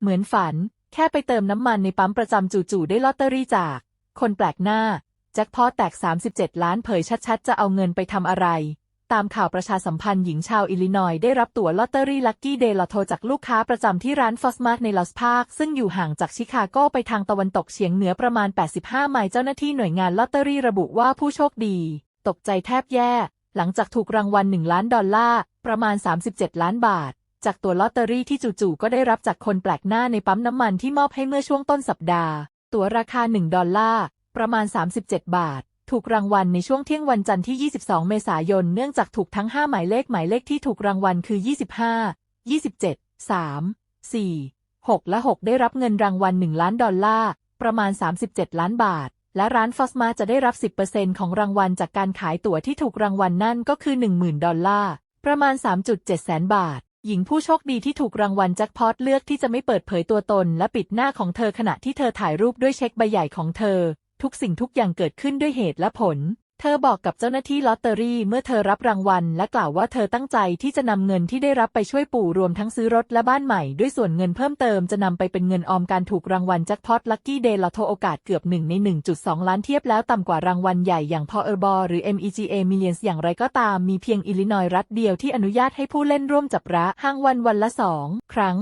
เหมือนฝัน แค่ไปเติมน้ำมันในปั๊มประจำจู่ๆได้ลอตเตอรี่จาก คนแปลกหน้า แจ็คพอตแตก 37 ล้านเผยชัดๆ จะเอาเงินไปทำอะไร ตามข่าวประชาสัมพันธ์หญิงชาวอิลลินอยได้รับตั๋วลอตเตอรี่ลัคกี้เดย์ลอโทจากลูกค้าประจำที่ร้านฟอสมาร์ทในลอสพาร์คซึ่งอยู่ห่างจากชิคาโกไปทางตะวันตกเฉียงเหนือประมาณ 85 ไมล์เจ้าหน้าที่หน่วยงานลอตเตอรี่ระบุว่าผู้โชคดี ตกใจแทบแย่ หลังจากถูกรางวัล1ล้านดอลลาร์ประมาณ 37 ล้านบาท จากตัวลอตเตอรี่ที่จู่ๆก็ได้รับจากคนแปลกหน้าในปั๊มน้ำมันที่มอบให้เมื่อช่วงต้นสัปดาห์ ตั๋วราคา 1 ดอลลาร์ ประมาณ 37 บาท ถูกรางวัลในช่วงเที่ยงวันจันทร์ที่ 22 เมษายน เนื่องจากถูกทั้ง 5 หมายเลขหมายเลขที่ถูกรางวัลคือ 25 27 3 4 6 และ 6 ได้รับเงินรางวัล 1 ล้านดอลลาร์ ประมาณ 37 ล้านบาท และร้านฟอสมาจะได้รับ 10%ของรางวัลจากการขายตั๋วที่ถูกรางวัลนั่นก็คือ 10,000 ดอลลาร์ ประมาณ 3.7 แสนบาท หญิงผู้โชคดีที่ถูกรางวัลแจ็คพอตเลือกที่จะไม่เปิดเผยตัวตน และปิดหน้าของเธอขณะที่เธอถ่ายรูปด้วยเช็คใบใหญ่ของเธอ ทุกสิ่งทุกอย่างเกิดขึ้นด้วยเหตุและผล เธอบอกกับเจ้าหน้าที่ลอตเตอรี่เมื่อเธอรับรางวัล และกล่าวว่าเธอตั้งใจที่จะนำเงินที่ได้รับไปช่วยปู่รวมทั้งซื้อรถและบ้านใหม่ ด้วยส่วนเงินเพิ่มเติมจะนำไปเป็นเงินออมการถูกรางวัลแจ็คพอตลัคกี้เดย์ลอโทโอกาสเกือบ1ใน 1.2 ล้านเทียบแล้วต่ำกว่ารางวัลใหญ่อย่าง Powerball หรือ MEGA Millions อย่างไรก็ตามมีเพียงอิลลินอยส์รัฐเดียวที่อนุญาตให้ผู้เล่นร่วมจับระห้างวันวันละสองครั้ง